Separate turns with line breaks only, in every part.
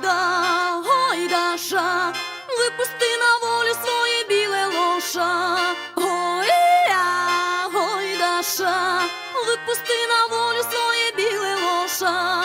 гойда, гойдаша, випусти на волю своє біле лоша. Гойя, гойдаша, випусти на волю своє біле лоша.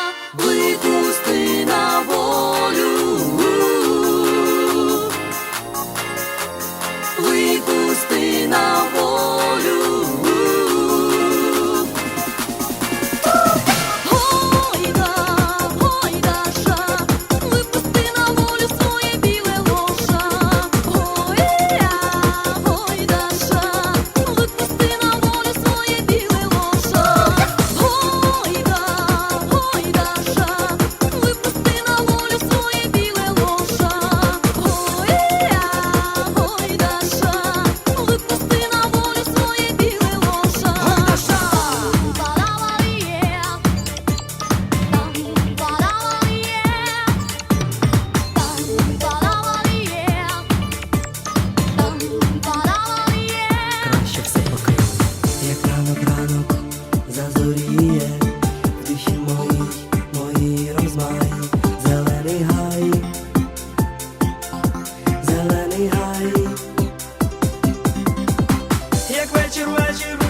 As you